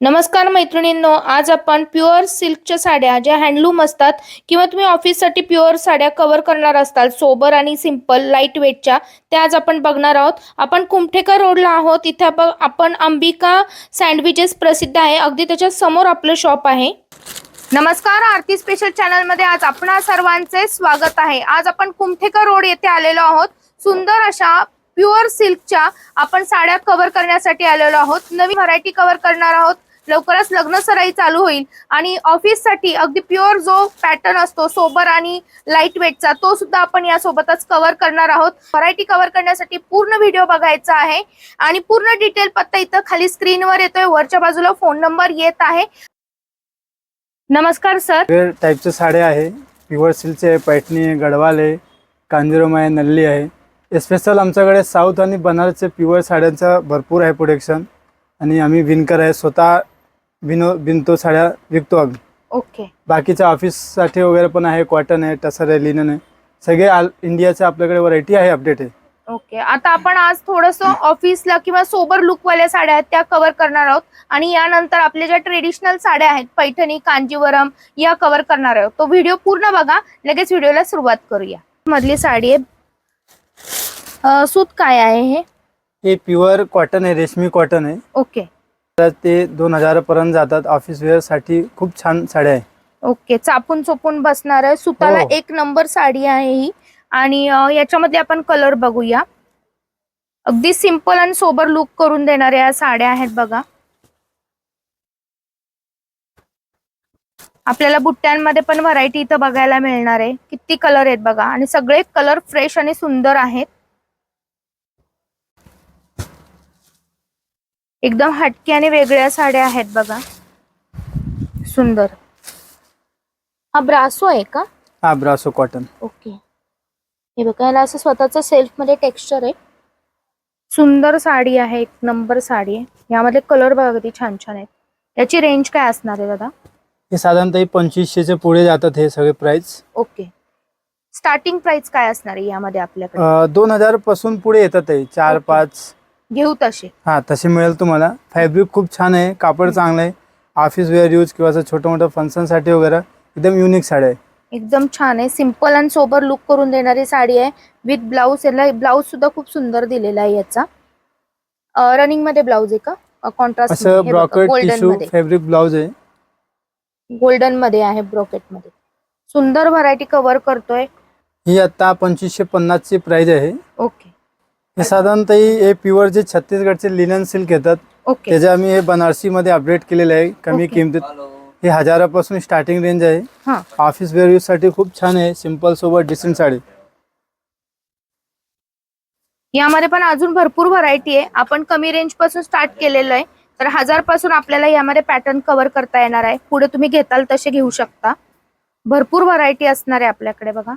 नमस्कार मैत्रिणींनो आज आपण प्युअर सिल्कच्या साड्या ज्या हँडलूम असतात किंवा तुम्ही ऑफिससाठी प्युअर साड्या कव्हर करणार असताल सोबर आणि सिंपल लाइट वेटच्या त्या आज आपण बघणार आहोत. आपण कुमठेकर रोडला आहोत इथे आपण आपण अंबिका सँडविचेस प्रसिद्ध आहे. अगदी त्याच्यासमोर आपलं शॉप आहे. नमस्कार आरती स्पेशल चॅनलमध्ये आज आपणा सर्वांचे स्वागत आहे. आज आपण कुमठेकर रोड येथे आलेलो आहोत. सुंदर अशा प्युअर सिल्कच्या आपण साड्या कव्हर करण्यासाठी आलेलो आहोत. नवी व्हरायटी कव्हर करणार आहोत. लवकरच लग्न सराई चालू होईल. आणि ऑफिससाठी अगदी प्युअर जो पॅटर्न असतो सोबर आणि लाइट वेटचा तो सुद्धा आपण यासोबतच कव्हर करणार आहोत. व्हरायटी कव्हर करण्यासाठी पूर्ण व्हिडिओ बघायचा आहे. आणि पूर्ण डिटेल पत्ता इथं खाली स्क्रीनवर येतोय. वरच्या बाजूला फोन नंबर येत आहे. नमस्कार सर टाईपच्या साड्या आहे. प्युअर सिल्कचे आहे पैठणी आहे गडवाल आहे कांजीरम आहे नल्ली आहे. स्पेशल आमच्याकडे साऊथ आणि बनारसचे प्युअर साड्यांचा भरपूर आहे प्रोडक्शन आणि आम्ही विणकर आहे स्वतः विनो विणतो साड्या विकतो आम्ही. ओके. बाकीच्या ऑफिससाठी वगैरे पण आहे कॉटन आहे टसर आहे लिनन आहे. सगळे इंडियाचे आपल्याकडे व्हरायटी आहे अपडेट आहे ओके. आता आपण आज थोडस ऑफिसला किंवा सोबर लुकवाल्या साड्या आहेत त्या कव्हर करणार आहोत. आणि यानंतर आपल्या ज्या ट्रेडिशनल साड्या आहेत पैठणी कांजीवरम या कव्हर करणार आहोत. तो व्हिडिओ पूर्ण बघा. लगेच व्हिडिओला सुरुवात करूया. मधली साडी आहे. अं, सूत काय आहे हे? हे प्युअर कॉटन आहे रेशमी कॉटन आहे. ओके. ते दोन हजारापर्यंत जातात. ऑफिस वेअरसाठी खूप छान साड्या आहे. ओके. चापून चोपून बसणार आहे. सुताला हो. एक नंबर साडी आहे ही. आणि अं, याच्यामध्ये आपण कलर बघूया. अगदी सिंपल आणि सोबर लुक करून देणाऱ्या या साड्या आहेत बघा. आपल्याला बुट्ट्यांमध्ये पण व्हरायटी इथं बघायला मिळणार आहे. किती कलर आहेत बघा. आणि सगळे कलर फ्रेश आणि सुंदर आहेत. एकदम हटके आणि वेगळ्या साड्या आहेत बघा. सुंदर. हा ब्रासो आहे का? हा ब्रासो कॉटन. ओके. हे बघा याला असं स्वतःच सेल्फमध्ये टेक्स्चर आहे. सुंदर साडी आहे एक नंबर साडी आहे. यामध्ये कलर बघा किती छान छान आहेत. याची रेंज काय असणार आहे दादा? हे साधारणतः पंचवीसशेच्या पुढे जातात हे सगळे प्राइस ओके. स्टार्टिंग प्राइस काय असणार आहे यामध्ये आपल्याकडे? दोन हजारपासून पुढे येतात आहे चार ओके. पाच घेऊ तसे. हा तसे मिळेल तुम्हाला. फॅब्रिक खूप छान आहे कापड चांगलं आहे. ऑफिस वेअर यूज किंवा असं छोटं मोठं फंक्शनसाठी वगैरे एकदम युनिक साड्या आहे. एकदम छान आहे. सिंपल आणि सोबर लुक करून देणारी साडी आहे. विथ ब्लाऊज याला ब्लाऊज सुद्धा खूप सुंदर दिलेला आहे याचा. रनिंगमध्ये ब्लाऊज आहे का? कॉन्ट्रास्ट फॅब्रिक ब्लाउज आहे. गोल्डनमध्ये आहे ब्रॉकेटमध्ये. सुंदर व्हरायटी कव्हर करतोय. ही आता पंचवीसशे पन्नासची प्राइस आहे. ओके हे साधारणतः हे प्युअर जे छत्तीसगडचे लिनन सिल्क येतात ओके त्याचे आम्ही हे बनारसी मध्ये अपडेट केलेले आहे कमी ओके. किमतीत. हे हजारापासून स्टार्टिंग रेंज आहे. हा. ऑफिस वेअर यूजसाठी खूप छान आहे सिंपल सोबत डिसेंट साडी. यामध्ये पण अजून भरपूर व्हरायटी आहे. आपण कमी रेंजपासून स्टार्ट केलेलं आहे. तर हजारपासून आपल्याला यामध्ये पॅटर्न कव्हर करता येणार आहे. पुढे तुम्ही घेताल तसे घेऊ शकता. भरपूर व्हरायटी असणार आहे आपल्याकडे बघा.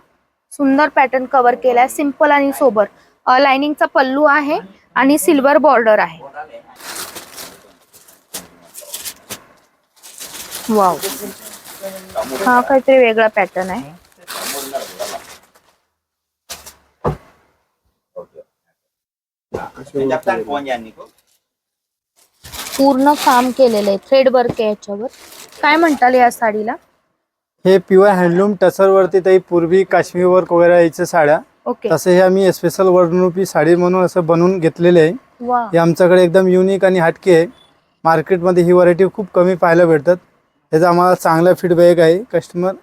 सुंदर पॅटर्न कव्हर केलाय सिंपल आणि सोबर. लाइनिंगचा पल्लू आहे आणि सिल्वर बॉर्डर आहे. वाव हा काहीतरी वेगळा पॅटर्न आहे. Nico. पूर्ण काम केलेलं आहे थ्रेड वर्क आहे याच्यावर. काय म्हणताल या साडीला? हे प्युअर हँडलूम टसरवरती ताई पूर्वी काश्मीर वर्क वगैरे यायच्या साड्या. ओके. तसे हे आम्ही स्पेशल वर्णरूपी साडी म्हणून असं बनवून घेतलेले आहे. हे आमच्याकडे एकदम युनिक आणि हटके आहे. मार्केटमध्ये ही व्हरायटी खूप कमी पाहायला भेटतात. याचा आम्हाला चांगला फीडबॅक आहे. कस्टमर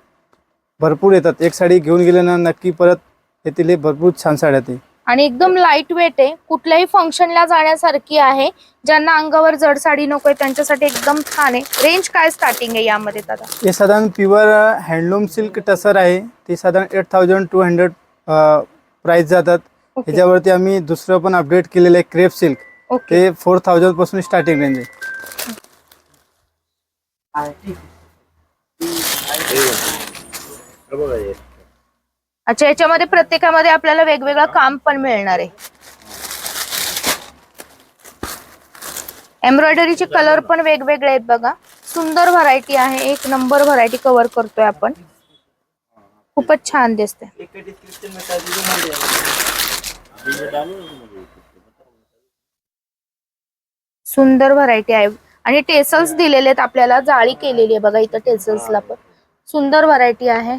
भरपूर येतात. एक साडी घेऊन गेले ना नक्की परत येतील. हे भरपूर छान साड्या ते आणि एकदम लाइट वेट आहे. कुठल्याही फंक्शनला जाण्यासारखी आहे. ज्यांना अंगावर जड साडी नकोय त्यांच्यासाठी एकदम छान आहे. रेंज काय स्टार्टिंग आहे यामध्ये दादा? हे साधारण प्युअर हँडलूम सिल्क टसर आहे. ते साधारण eight thousand two hundred price जातात. ह्याच्यावरती आम्ही दुसरं पण अपडेट केलेलं आहे क्रेप सिल्क ते फोर थाउजंडपासून स्टार्टिंग रेंज आहे. अच्छा याच्यामध्ये प्रत्येकामध्ये आपल्याला वेगवेगळं काम पण मिळणार आहे. एम्ब्रॉयडरीचे कलर पण वेगवेगळे आहेत बघा. सुंदर व्हरायटी आहे. एक नंबर व्हरायटी कव्हर करतोय आपण. खूपच छान दिसते सुंदर व्हरायटी आहे. आणि टेसल्स दिलेले आहेत आपल्याला. जाळी केलेली आहे बघा इथं टेसल्सला पण. सुंदर व्हरायटी आहे.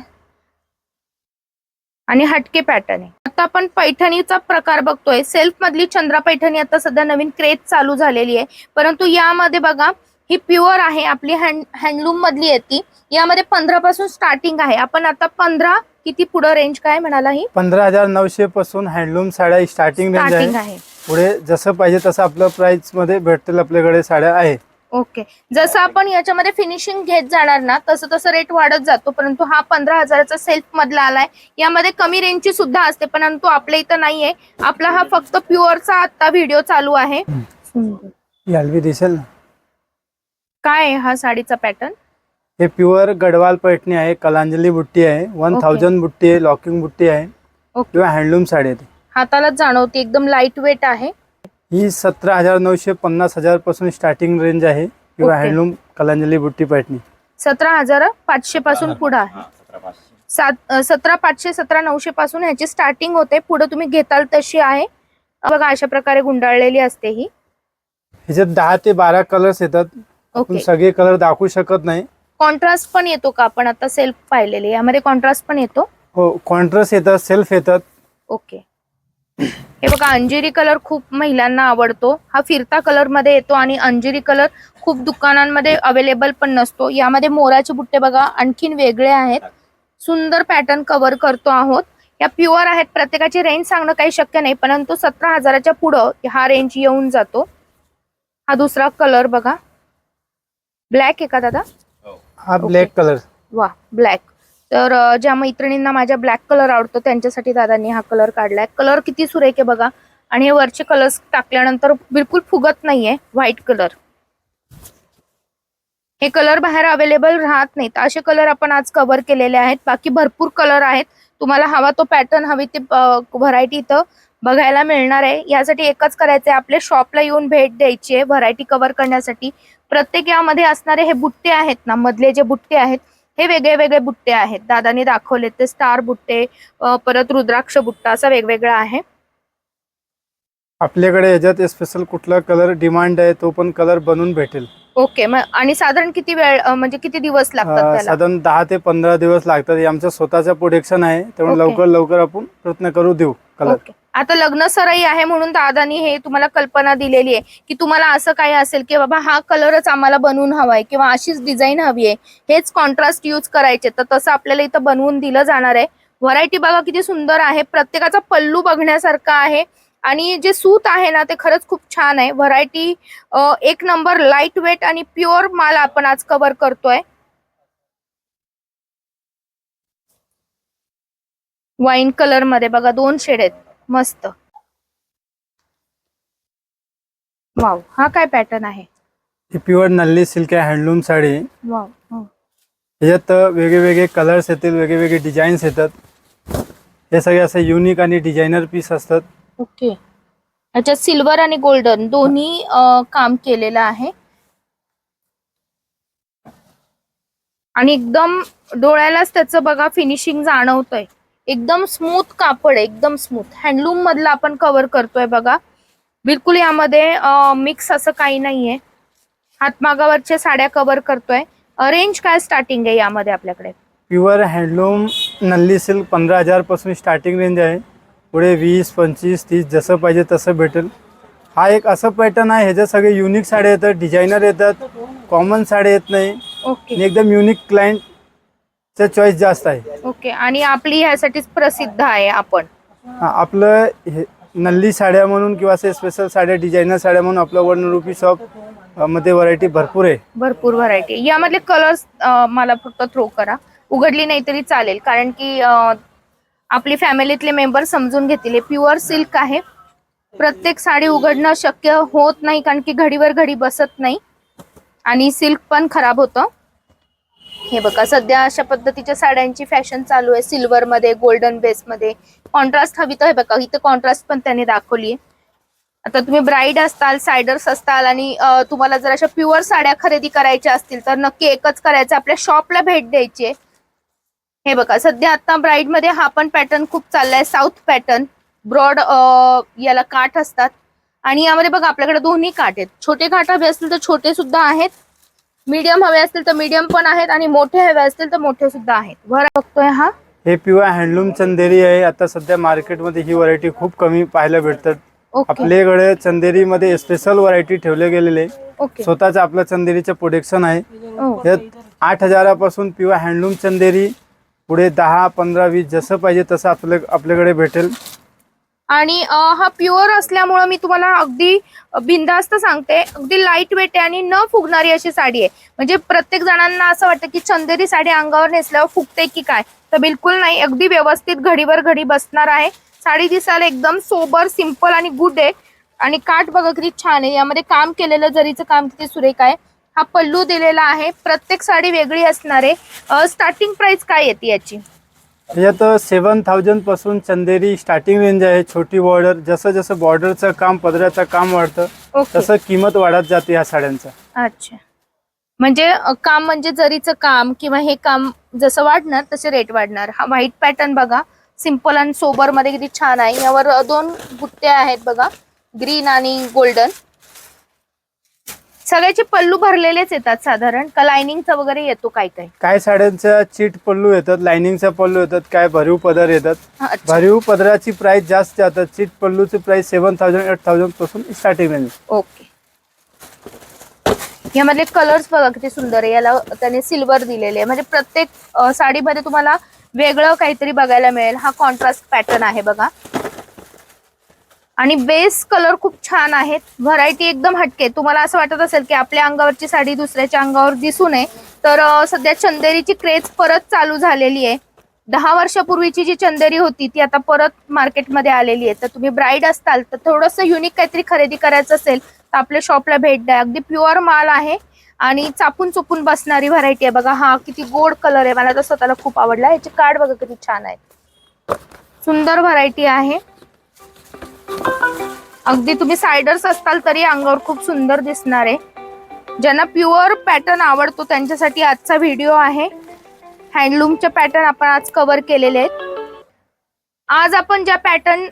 आणि हटके पॅटर्न आहे. आता आपण पैठणीचा प्रकार बघतोय. सेल्फ मधली चंद्रा पैठणी आता सध्या नवीन क्रेज चालू झालेली आहे. परंतु यामध्ये बघा ही प्युअर आहे आपली हँड हँडलूम मधली आहे ती. यामध्ये पंधरा पासून स्टार्टिंग आहे. आपण आता पंधरा किती पुढं रेंज काय म्हणाला ही? पंधरा हजार नऊशे पासून हँडलूम साड्या स्टार्टिंग रेंज आहे. पुढे जसं पाहिजे तसं आपलं प्राइसमध्ये भेटतील आपल्याकडे साड्या आहे. ओके जसं आपण याच्यामध्ये फिनिशिंग घेत जाणार ना तसं तसं रेट वाढत जातो परंतु हा पंधरा हजाराचा सेल्फ मधला आलाय यामध्ये कमी रेंजची सुद्धा असते परंतु आपल्या इथं नाहीये. आपला हा फक्त प्युअरचा आता व्हिडिओ चालू आहे. दिसेल ना. काय आहे हा साडीचा पॅटर्न हे प्युअर गडवाल पैठणी आहे कलांजली बुट्टी आहे वन. थाउजंड बुट्टी आहे लॉकिंग बुट्टी आहे ओके किंवा हँडलूम साडी आहे. हातालाच जाणवते एकदम लाइट वेट आहे. ही सतरा हजार नऊशे पन्नास हजारपासून स्टार्टिंग रेंज आहे किंवा. हँडलूम कलांजली बुट्टी पैठणी. सतरा हजार पाचशे पासून पुढे आहे. सात सतरा पाचशे सतरा नऊशे पासून ह्याची स्टार्टिंग होते. पुढे तुम्ही घेताल तशी आहे. बघा अशा प्रकारे गुंडाळलेली असते ही. ह्याच्यात दहा ते बारा कलर्स येतात. ओके सगळे कलर दाखवू शकत नाही. कॉन्ट्रास्ट पण येतो का? आपण आता सेल्फ पाहिलेले. यामध्ये कॉन्ट्रास्ट पण येतो? हो कॉन्ट्रास्ट येतात सेल्फ येतात. ओके हे बघा अंजिरी कलर खूप महिलांना आवडतो. हा फिरता कलरमध्ये येतो आणि अंजिरी कलर खूप दुकानांमध्ये अवेलेबल पण नसतो. यामध्ये मोराचे बुट्टे बघा आणखीन वेगळे आहेत. सुंदर पॅटर्न कव्हर करतो आहोत. या प्युअर आहेत. प्रत्येकाची रेंज सांगणं काही शक्य नाही परंतु सतरा हजाराच्या पुढं हा रेंज येऊन जातो. हा दुसरा कलर बघा. ब्लॅक आहे का दादा? हो. हा. ब्लॅक कलर वा ब्लॅक तर ज्या मैत्रिणींना माझ्या ब्लॅक कलर आवडतो त्यांच्यासाठी दादांनी हा कलर काढलाय. कलर किती सुरेख आहे बघा. आणि हे वरचे कलर्स टाकल्यानंतर बिलकुल फुगत नाहीये व्हाईट कलर हे कलर बाहेर अवेलेबल राहत नाहीत. असे कलर आपण आज कव्हर केलेले आहेत. बाकी भरपूर कलर आहेत. तुम्हाला हवा तो पॅटर्न हवी ती व्हरायटी इथं बघायला मिळणार आहे. यासाठी एकच करायचं आहे आपल्या शॉपला येऊन भेट द्यायची आहे व्हरायटी कव्हर करण्यासाठी. प्रत्येक यामध्ये असणारे हे बुट्टे आहेत ना मधले जे बुट्टे आहेत हे वेगळे वेगळे बुट्टे आहेत. दादाने दाखवले ते स्टार बुट्टे परत रुद्राक्ष बुट्टा असा वेगवेगळा आहे. आपल्याकडे याच्यात स्पेशल कुठला कलर डिमांड आहे तो पण कलर बनवून भेटेल. ओके मग आणि साधारण किती वेळ अ, म्हणजे किती दिवस लागतात अं, त्याला? साधारण दहा ते पंधरा दिवस लागतात. हे आमचं स्वतःचं प्रोडक्शन आहे त्यामुळे. लवकर लवकर आपण प्रयत्न करू देऊ कलर ओके आता लग्न सराई आहे म्हणून दादानी हे तुम्हाला कल्पना दिलेली आहे की तुम्हाला असं काही असेल की बाबा हा कलरच आम्हाला बनवून हवाय किंवा अशीच डिझाईन हवी आहे हेच कॉन्ट्रास्ट यूज करायचे तर तसं आपल्याला इथं बनवून दिलं जाणार आहे. व्हरायटी बघा किती सुंदर आहे. प्रत्येकाचा पल्लू बघण्यासारखा आहे. आणि जे सूत आहे ना ते खरंच खूप छान आहे. व्हरायटी एक नंबर लाइट वेट आणि प्युअर माल आपण आज कव्हर करतोय. वाईन कलरमध्ये बघा दोन शेड आहेत. मस्त. वाव हा काय पॅटर्न आहे? ही प्युअर नल्ली सिल्क आहे हँडलूम साडी. आहे. वाव याच्यात वेगळे वेगळे कलर्स येतील वेगळे वेगळे डिझाईन्स येतात. हे सगळे असे युनिक आणि डिझायनर पीस असतात. ओके. अच्छा सिल्वर आणि गोल्डन दोन्ही काम केलेलं आहे. आणि एकदम डोळ्यालाच त्याचं बघा फिनिशिंग जाणवतंय. एकदम स्मूथ कापड आहे एकदम स्मूथ हँडलूम मधलं आपण कव्हर करतोय बघा. बिलकुल यामध्ये मिक्स असं काही नाहीये. हातमागावरच्या साड्या कव्हर करतोय. रेंज काय स्टार्टिंग आहे यामध्ये आपल्याकडे? प्युअर हँडलूम नल्ली सिल्क पंधरा हजारपासून स्टार्टिंग रेंज आहे. पुढे वीस पंचवीस तीस जसं पाहिजे तसं भेटेल. हा एक असं पॅटर्न आहे ह्याच्यात सगळे युनिक साड्या येतात डिझायनर येतात कॉमन साड्या येत नाही. ओके एकदम युनिक क्लायंटचा चॉईस जास्त आहे. ओके आणि आपली ह्यासाठीच प्रसिद्ध आहे आपण. हा, आपलं हे नल्ली साड्या म्हणून किंवा असे स्पेशल साड्या डिझायनर साड्या म्हणून आपलं वन रुपी शॉपमध्ये व्हरायटी भरपूर आहे. भरपूर व्हरायटी यामधले कलर्स मला फक्त थ्रो करा. उघडली नाही तरी चालेल कारण की अ, आपली फॅमिलीतले मेंबर समजून घेतील. प्युअर सिल्क आहे. प्रत्येक साडी उघडणं शक्य होत नाही कारण की घडीवर घडी बसत नाही. आणि सिल्क पण खराब होतं. हे बघा सध्या अशा पद्धतीच्या साड्यांची फॅशन चालू आहे. सिल्वर मध्ये गोल्डन बेस मध्ये कॉन्ट्रास्ट हवी तर हे बघा इथं कॉन्ट्रास्ट पण त्यांनी दाखवली आहे आता तुम्ही ब्राईड असताल सायडर्स असताल आणि तुम्हाला जर अशा प्युअर साड्या खरेदी करायच्या असतील तर नक्की एकच करायचं. आपल्या शॉपला भेट द्यायची आहे. हे बघा सध्या आता ब्राईडमध्ये हा पण पॅटर्न खूप चाललाय साऊथ पॅटर्न. ब्रॉड याला काठ असतात. आणि यामध्ये बघा आपल्याकडे दोन्ही काठ आहेत. छोटे काठ हवे असतील तर छोटे सुद्धा आहेत. मीडियम हवे असतील तर मीडियम पण आहेत आणि मोठे हवे असतील तर मोठे सुद्धा आहेत. भरा बघतोय हा. हे प्युअर हँडलूम चंदेरी आहे. आता सध्या मार्केटमध्ये ही व्हरायटी खूप कमी पाहायला भेटतात. आपल्याकडे चंदेरीमध्ये स्पेशल व्हरायटी ठेवले गेलेले स्वतःच आपलं चंदेरीचं प्रोडक्शन आहे. यात आठ हजारापासून प्युअर हँडलूम चंदेरी पुढे दहा पंधरा वीस जसं पाहिजे तसं आपल्या आपल्याकडे भेटेल. आणि हा प्युअर असल्यामुळं मी तुम्हाला अगदी बिंदास्त सांगते अगदी लाइट वेट आहे आणि न फुगणारी अशी साडी आहे. म्हणजे प्रत्येक जणांना असं वाटतं की चंदेरी साडी अंगावर नेसल्यावर फुगते की काय? तर बिलकुल नाही अगदी व्यवस्थित घडीवर घडी बसणार आहे. साडी दिसायला एकदम सोबर सिंपल आणि गुड आहे. आणि काठ बघा किती छान आहे. यामध्ये काम केलेलं जरीचं काम किती सुरेख आहे. हा पल्लू दिलेला आहे. प्रत्येक साडी वेगळी असणार आहे. स्टार्टिंग प्राइस काय येते याची? यात सेवन थाउजंडपासून चंदेरी स्टार्टिंग रेंज आहे. छोटी बॉर्डर जसं जसं बॉर्डरचं काम पदराचं काम वाढतं तसं किंमत वाढत जाते ह्या साड्यांचं. अच्छा. म्हणजे काम म्हणजे जरीचं काम किंवा हे काम जसं वाढणार तसे रेट वाढणार. हा व्हाईट पॅटर्न बघा. सिंपल आणि सोबरमध्ये किती छान आहे. यावर दोन बुट्टे आहेत बघा. ग्रीन आणि गोल्डन सगळ्याचे पल्लू भरलेलेच येतात साधारण. का लाइनिंगचा वगैरे येतो काय काय? काय साड्यांच्या चीट पल्लू येतात लाइनिंगचा पल्लू येतात काय भरीव पदर येतात. अच्छा. भरीव पदराची प्राइस जास्त जातात चीट पल्लूची प्राइस सेवन थाउजंड एट थाउजंडपासून स्टार्टिंग रेंज ओके यामधले कलर्स बघा किती सुंदर आहे. याला त्याने सिल्वर दिलेले आहे. म्हणजे प्रत्येक अ, साडीमध्ये तुम्हाला वेगळं काहीतरी बघायला मिळेल. हा कॉन्ट्रास्ट पॅटर्न आहे बघा. आणि बेस कलर खूप छान आहेत. व्हरायटी एकदम हटके तुम्हाला असं वाटत असेल की आपल्या अंगावरची साडी दुसऱ्याच्या अंगावर दिसू नये तर सध्या चंदेरीची क्रेज परत चालू झालेली आहे. दहा वर्षापूर्वीची जी चंदेरी होती ती आता परत मार्केटमध्ये आलेली आहे. तर तुम्ही ब्राईड असताल तर थोडंसं युनिक काहीतरी खरेदी करायचं असेल तर आपल्या शॉपला भेट द्या. अगदी प्युअर माल आहे आणि चापून चुपून बसणारी व्हरायटी आहे. बघा हा किती गोड कलर आहे. मला तर स्वतःला खूप आवडला. याचे कार्ड बघा किती छान आहे सुंदर व्हरायटी आहे. अगदी तुम्ही सायडर्स असताल तरी अंगावर खूप सुंदर दिसणार आहे. ज्यांना प्युअर पॅटर्न आवडतो त्यांच्यासाठी आजचा व्हिडिओ आहे. हँडलूमचे पॅटर्न आपण आज कव्हर केलेले आहेत. आज आपण ज्या पॅटर्न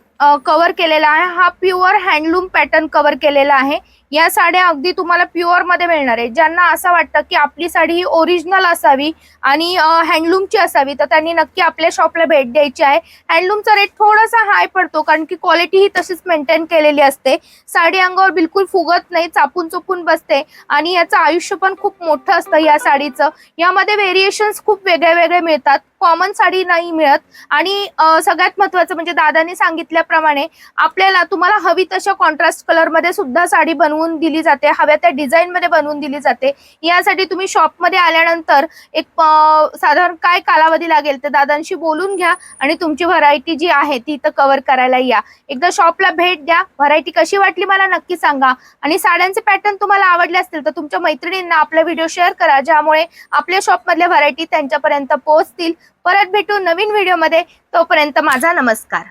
कव्हर केलेला आहे हा प्युअर हँडलूम पॅटर्न कव्हर केलेला आहे. या साड्या अगदी तुम्हाला प्युअरमध्ये मिळणार आहे ज्यांना असं वाटतं की आपली साडी ही ओरिजिनल असावी आणि हँडलूमची असावी तर त्यांनी नक्की आपल्या शॉपला भेट द्यायची आहे. हँडलूमचा रेट थोडासा हाय पडतो कारण की क्वालिटी ही तशीच मेंटेन केलेली असते. साडी अंगावर बिलकुल फुगत नाही चापून चुपून बसते आणि याचं आयुष्य पण खूप मोठं असतं या साडीचं. यामध्ये व्हेरिएशन्स खूप वेगळे वेगळे मिळतात. कॉमन साडी नाही मिळत आणि सगळ्यात महत्वाचं म्हणजे दादानी सांगितल्याप्रमाणे आपल्याला तुम्हाला हवी तशा कॉन्ट्रास्ट कलरमध्ये सुद्धा साडी बनवून दिली जाते हव्या त्या डिझाईन मध्ये बनवून दिली जाते. यासाठी तुम्ही शॉपमध्ये आल्यानंतर एक साधारण काय कालावधी लागेल ते दादांशी बोलून घ्या आणि तुमची व्हरायटी जी आहे ती इथं कव्हर करायला या. एकदा शॉपला भेट द्या. व्हरायटी कशी वाटली मला नक्की सांगा. आणि साड्यांचे पॅटर्न तुम्हाला आवडले असतील तर तुमच्या मैत्रिणींना आपला व्हिडिओ शेअर करा ज्यामुळे आपल्या शॉपमधल्या व्हरायटी त्यांच्यापर्यंत पोहोचतील. परत भेटू नवीन व्हिडिओमध्ये तोपर्यंत माझा नमस्कार.